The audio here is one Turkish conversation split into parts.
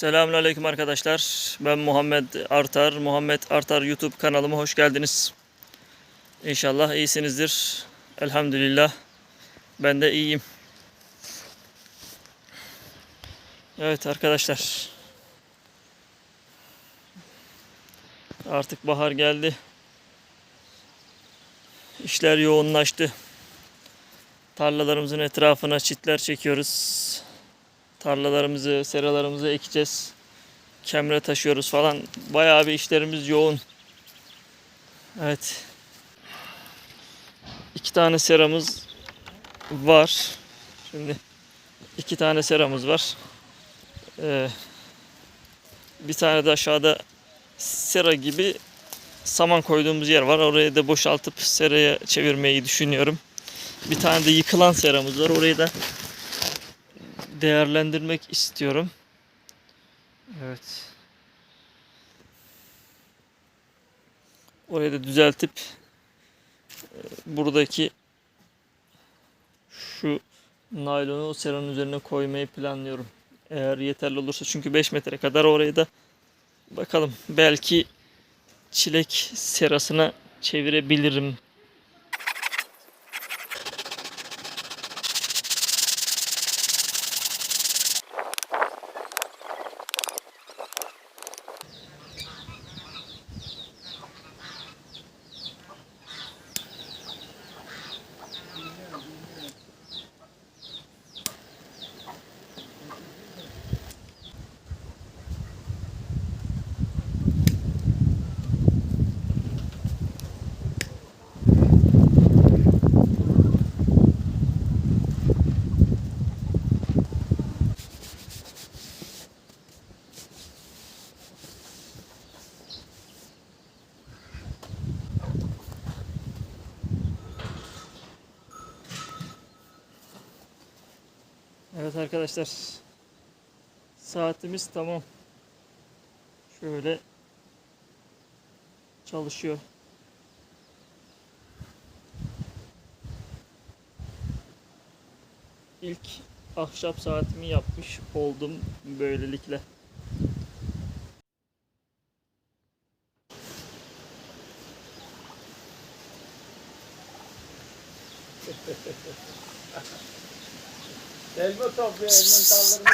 Selamünaleyküm arkadaşlar. Ben Muhammed Artar. Muhammed Artar YouTube kanalıma hoş geldiniz. İnşallah iyisinizdir. Elhamdülillah. Ben de iyiyim. Evet arkadaşlar. Artık bahar geldi. İşler yoğunlaştı. Tarlalarımızın etrafına çitler çekiyoruz tarlalarımızı, seralarımızı ekeceğiz. Kemre taşıyoruz falan. Bayağı bir işlerimiz yoğun. Evet. İki tane seramız var. Şimdi iki tane seramız var. Ee, bir tane de aşağıda sera gibi saman koyduğumuz yer var. Orayı da boşaltıp seraya çevirmeyi düşünüyorum. Bir tane de yıkılan seramız var. Orayı da değerlendirmek istiyorum. Evet. Orayı da düzeltip e, buradaki şu naylonu seranın üzerine koymayı planlıyorum. Eğer yeterli olursa çünkü 5 metre kadar orayı da bakalım belki çilek serasına çevirebilirim. Evet arkadaşlar. Saatimiz tamam. Şöyle çalışıyor. İlk ahşap saatimi yapmış oldum böylelikle. Elma topluyor elmanın dallarını.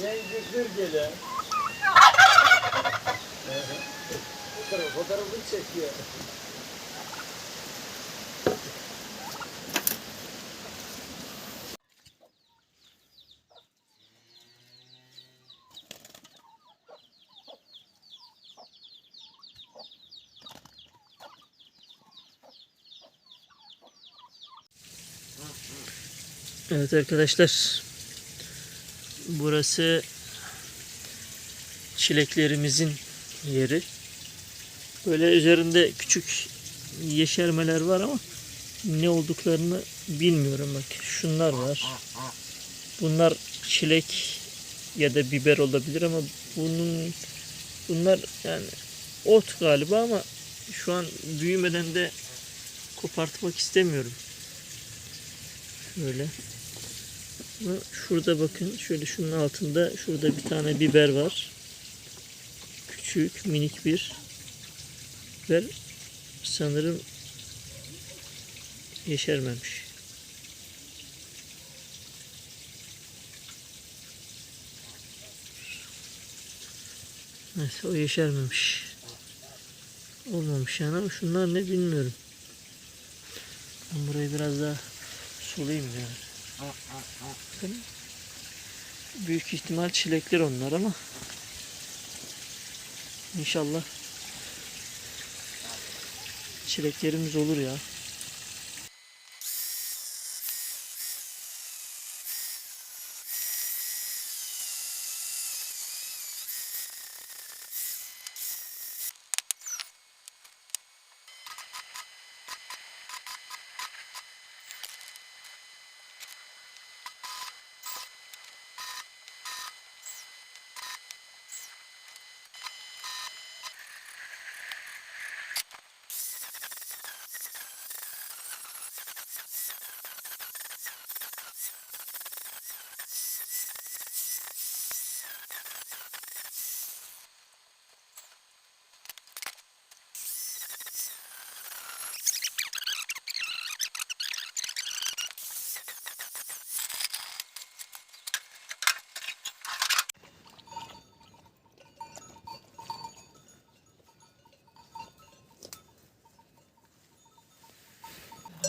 Genciktir gele. Fotoğraf, fotoğrafını çekiyor. Evet arkadaşlar. Burası çileklerimizin yeri. Böyle üzerinde küçük yeşermeler var ama ne olduklarını bilmiyorum bak. Şunlar var. Bunlar çilek ya da biber olabilir ama bunun bunlar yani ot galiba ama şu an büyümeden de kopartmak istemiyorum. Şöyle. Ama şurada bakın şöyle şunun altında şurada bir tane biber var. Küçük minik bir biber sanırım yeşermemiş. Evet o yeşermemiş. Olmamış yani ama şunlar ne bilmiyorum. Ben burayı biraz daha sulayayım yani. Bakın. Büyük ihtimal çilekler onlar ama inşallah çileklerimiz olur ya.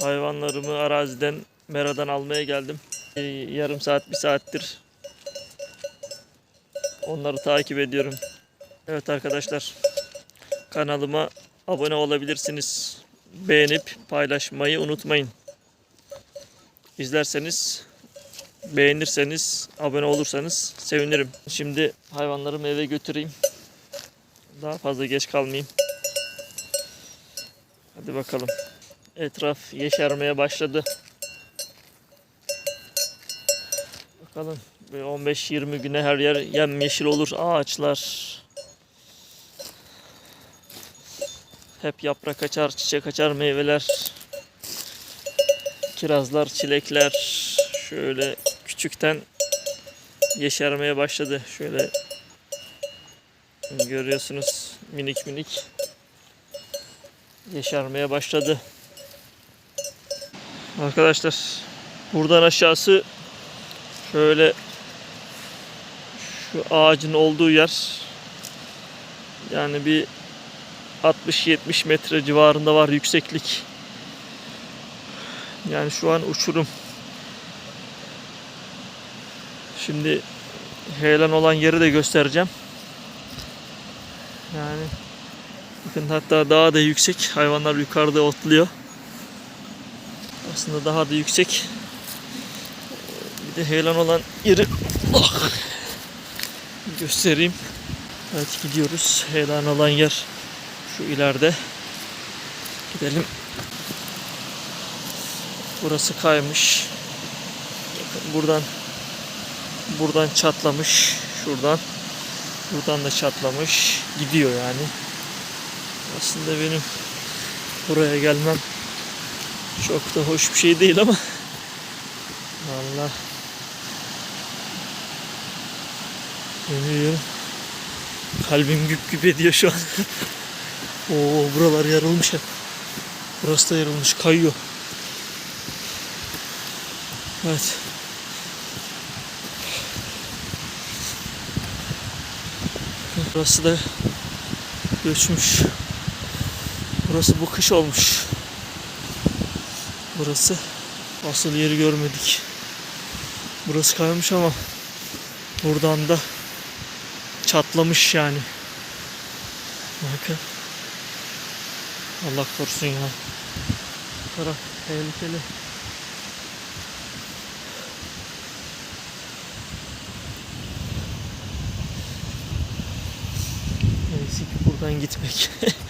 Hayvanlarımı araziden, meradan almaya geldim. Ee, yarım saat, bir saattir onları takip ediyorum. Evet arkadaşlar, kanalıma abone olabilirsiniz. Beğenip paylaşmayı unutmayın. İzlerseniz, beğenirseniz, abone olursanız sevinirim. Şimdi hayvanlarımı eve götüreyim. Daha fazla geç kalmayayım. Hadi bakalım. Etraf yeşermeye başladı. Bakalım bir 15-20 güne her yer yemyeşil olur ağaçlar. Hep yaprak açar, çiçek açar, meyveler. Kirazlar, çilekler şöyle küçükten yeşermeye başladı. Şöyle görüyorsunuz minik minik yeşermeye başladı. Arkadaşlar buradan aşağısı şöyle şu ağacın olduğu yer yani bir 60-70 metre civarında var yükseklik. Yani şu an uçurum. Şimdi heyelan olan yeri de göstereceğim. Yani bakın hatta daha da yüksek. Hayvanlar yukarıda otluyor. Aslında daha da yüksek. Bir de heyelan olan yeri Ah! göstereyim. Evet gidiyoruz. Heyelan olan yer şu ileride. Gidelim. Burası kaymış. Bakın buradan buradan çatlamış. Şuradan buradan da çatlamış. Gidiyor yani. Aslında benim buraya gelmem çok da hoş bir şey değil ama Vallahi yemin kalbim güp güp ediyor şu an. Oo buralar yarılmış hep. Burası da yarılmış kayıyor. Evet. Burası da göçmüş. Burası bu kış olmuş. Burası asıl yeri görmedik. Burası kaymış ama buradan da çatlamış yani. Bakın. Allah korusun ya. Taraf tehlikeli. Neyse ki buradan gitmek.